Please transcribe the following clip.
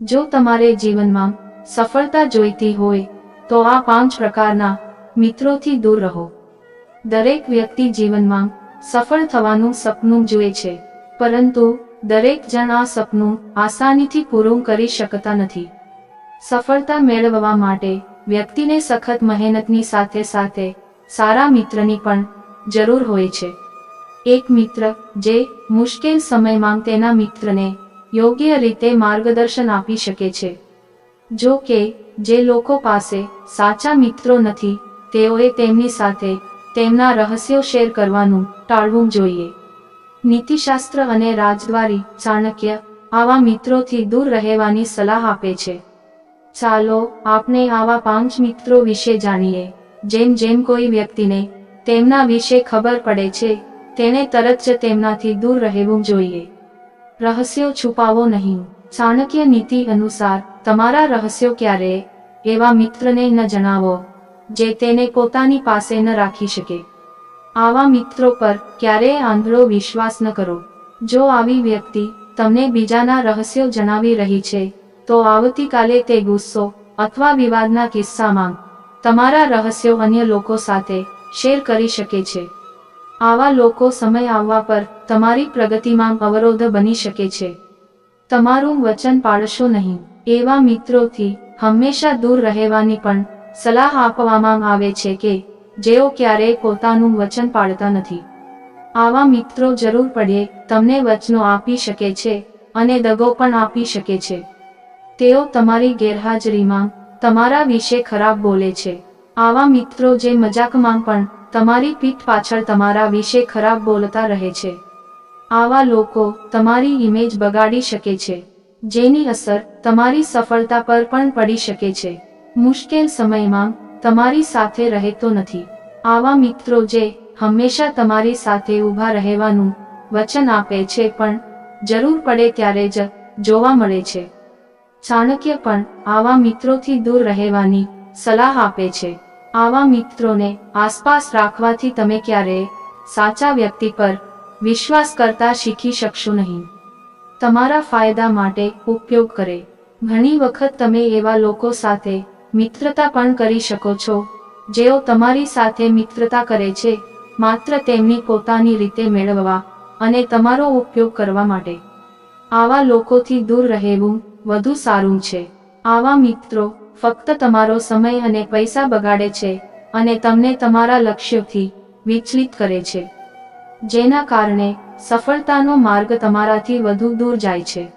જો તમારે જીવનમાં સફળતા જોઈતી હોય, તો આ પાંચ પ્રકારના મિત્રોથી દૂર રહો. દરેક વ્યક્તિ જીવનમાં સફળ થવાનું સપનું જુએ છે, પરંતુ દરેક જણ આ સપનું આસાનીથી પૂરું કરી શકતા નથી. સફળતા મેળવવા માટે વ્યક્તિને સખત મહેનતની સાથે સાથે સારા મિત્રની પણ જરૂર હોય છે. એક મિત્ર જે મુશ્કેલ સમયમાં તેના મિત્રને યોગ્ય રીતે માર્ગદર્શન આપી શકે છે. જો કે, જે લોકો પાસે સાચા મિત્રો નથી, તેઓએ તેમની સાથે તેમના રહસ્યો શેર કરવાનું ટાળવું જોઈએ. નીતિશાસ્ત્ર અને રાજદ્વારી ચાણક્ય આવા મિત્રોથી દૂર રહેવાની સલાહ આપે છે. ચાલો, આપણે આવા પાંચ મિત્રો વિશે જાણીએ, જેમ જેમ કોઈ વ્યક્તિને તેમના વિશે ખબર પડે છે, તેણે તરત જ તેમનાથી દૂર રહેવું જોઈએ. રહસ્યો છુપાવો નહીં. ચાણક્ય નીતિ અનુસાર, તમારા રહસ્યો ક્યારે? એવા મિત્રને ન જણાવો, જે તેને પોતાની પાસે ન રાખી શકે. આવા મિત્રો પર ક્યારેય આંધળો વિશ્વાસ ન કરો. જો આવી વ્યક્તિ તમને બીજાના રહસ્યો જણાવી રહી છે, તો આવતીકાલે તે ગુસ્સો અથવા વિવાદના કિસ્સામાં તમારા રહસ્યો અન્ય લોકો સાથે શેર કરી શકે છે. આવા લોકો સમય આવવા પર તમારી પ્રગતિમાં અવરોધ બની શકે છે. તમારું વચન પાળશો નહીં. એવા મિત્રોથી હંમેશા દૂર રહેવાની પણ સલાહ આપવામાં આવે છે કે જેઓ ક્યારેય પોતાનું વચન પાળતા નથી. આવા મિત્રો જરૂર પડે તમને વચનો આપી શકે છે અને દગો પણ આપી શકે છે. તેઓ તમારી ગેરહાજરીમાં તમારા વિશે ખરાબ બોલે છે. આવા મિત્રો જે મજાકમાં પણ તમારી પીઠ પાછળ તમારા વિશે ખરાબ બોલતા રહે છે. આવા લોકો તમારી ઇમેજ બગાડી શકે છે, જેની અસર તમારી સફળતા પર પણ પડી શકે છે. મુશ્કેલ સમયમાં તમારી સાથે રહેતો નથી. આવા મિત્રો જે હંમેશા તમારી સાથે ઊભા રહેવાનું વચન આપે છે પણ જરૂર પડે ત્યારે જ જોવા મળે છે. ચાણક્ય પણ આવા મિત્રોથી દૂર રહેવાની સલાહ આપે છે. આવા મિત્રોને આસપાસ રાખવાથી તમે ક્યારેય સાચા વ્યક્તિ પર વિશ્વાસ કરતા શીખી શકશો નહીં. તમારા ફાયદા માટે ઉપયોગ કરે. ઘણી વખત તમે એવા લોકો સાથે મિત્રતા પણ કરી શકો છો, જેઓ તમારી સાથે મિત્રતા કરે છે, માત્ર તેમની પોતાની રીતે મેળવવા અને તમારો ઉપયોગ કરવા માટે. આવા લોકોથી દૂર રહેવું વધુ સારું છે. આવા મિત્રો ફક્ત તમારો સમય અને પૈસા બગાડે છે અને તમને તમારા લક્ષ્યોથી વિચલિત કરે છે. જેના કારણે સફળતાનો માર્ગ તમારાથી વધુ દૂર જાય છે.